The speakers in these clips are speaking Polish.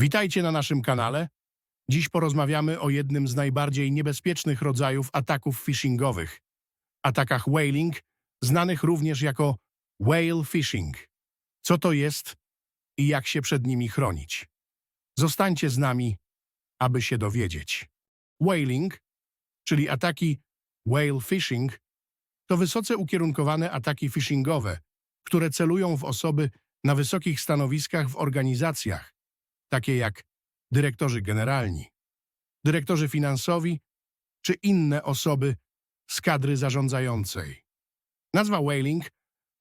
Witajcie na naszym kanale. Dziś porozmawiamy o jednym z najbardziej niebezpiecznych rodzajów ataków phishingowych. Atakach whaling, znanych również jako whale phishing. Co to jest i jak się przed nimi chronić? Zostańcie z nami, aby się dowiedzieć. Whaling, czyli ataki whale phishing, to wysoce ukierunkowane ataki phishingowe, które celują w osoby na wysokich stanowiskach w organizacjach, takie jak dyrektorzy generalni, dyrektorzy finansowi czy inne osoby z kadry zarządzającej. Nazwa whaling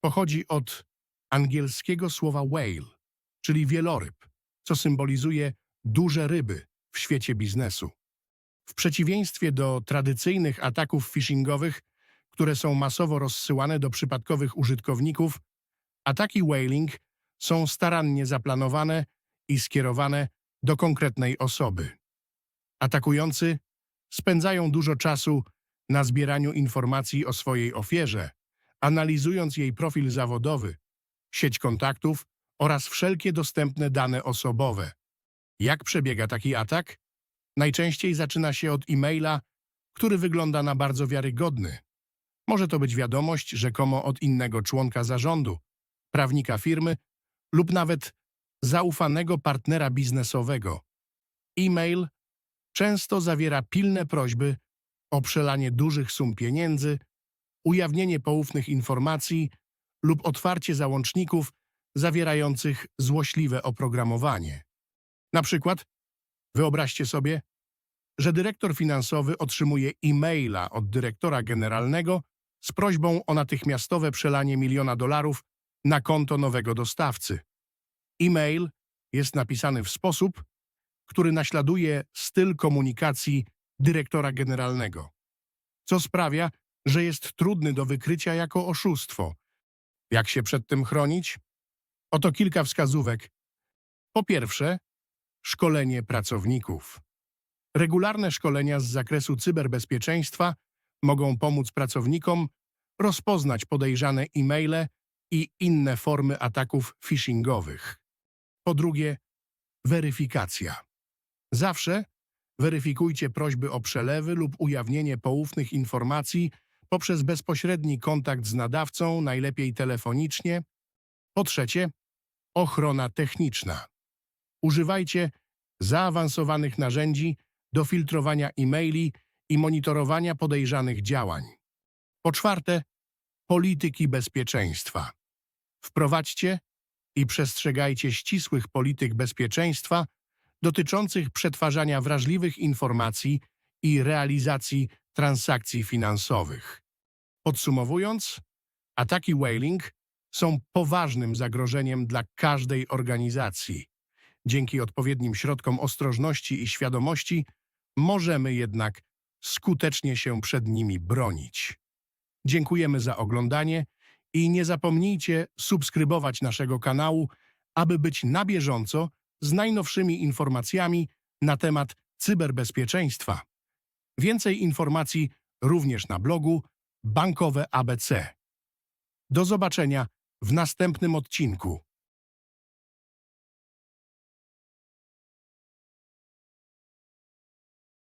pochodzi od angielskiego słowa whale, czyli wieloryb, co symbolizuje duże ryby w świecie biznesu. W przeciwieństwie do tradycyjnych ataków phishingowych, które są masowo rozsyłane do przypadkowych użytkowników, ataki whaling są starannie zaplanowane i skierowane do konkretnej osoby. Atakujący spędzają dużo czasu na zbieraniu informacji o swojej ofierze, analizując jej profil zawodowy, sieć kontaktów oraz wszelkie dostępne dane osobowe. Jak przebiega taki atak? Najczęściej zaczyna się od e-maila, który wygląda na bardzo wiarygodny. Może to być wiadomość rzekomo od innego członka zarządu, prawnika firmy lub nawet zaufanego partnera biznesowego. E-mail często zawiera pilne prośby o przelanie dużych sum pieniędzy, ujawnienie poufnych informacji lub otwarcie załączników zawierających złośliwe oprogramowanie. Na przykład wyobraźcie sobie, że dyrektor finansowy otrzymuje e-maila od dyrektora generalnego z prośbą o natychmiastowe przelanie miliona dolarów na konto nowego dostawcy. E-mail jest napisany w sposób, który naśladuje styl komunikacji dyrektora generalnego, co sprawia, że jest trudny do wykrycia jako oszustwo. Jak się przed tym chronić? Oto kilka wskazówek. Po pierwsze, szkolenie pracowników. Regularne szkolenia z zakresu cyberbezpieczeństwa mogą pomóc pracownikom rozpoznać podejrzane e-maile i inne formy ataków phishingowych. Po drugie, weryfikacja. Zawsze weryfikujcie prośby o przelewy lub ujawnienie poufnych informacji poprzez bezpośredni kontakt z nadawcą, najlepiej telefonicznie. Po trzecie, ochrona techniczna. Używajcie zaawansowanych narzędzi do filtrowania e-maili i monitorowania podejrzanych działań. Po czwarte, polityki bezpieczeństwa. Wprowadźcie i przestrzegajcie ścisłych polityk bezpieczeństwa dotyczących przetwarzania wrażliwych informacji i realizacji transakcji finansowych. Podsumowując, ataki whaling są poważnym zagrożeniem dla każdej organizacji. Dzięki odpowiednim środkom ostrożności i świadomości możemy jednak skutecznie się przed nimi bronić. Dziękujemy za oglądanie i nie zapomnijcie subskrybować naszego kanału, aby być na bieżąco z najnowszymi informacjami na temat cyberbezpieczeństwa. Więcej informacji również na blogu Bankowe ABC. Do zobaczenia w następnym odcinku.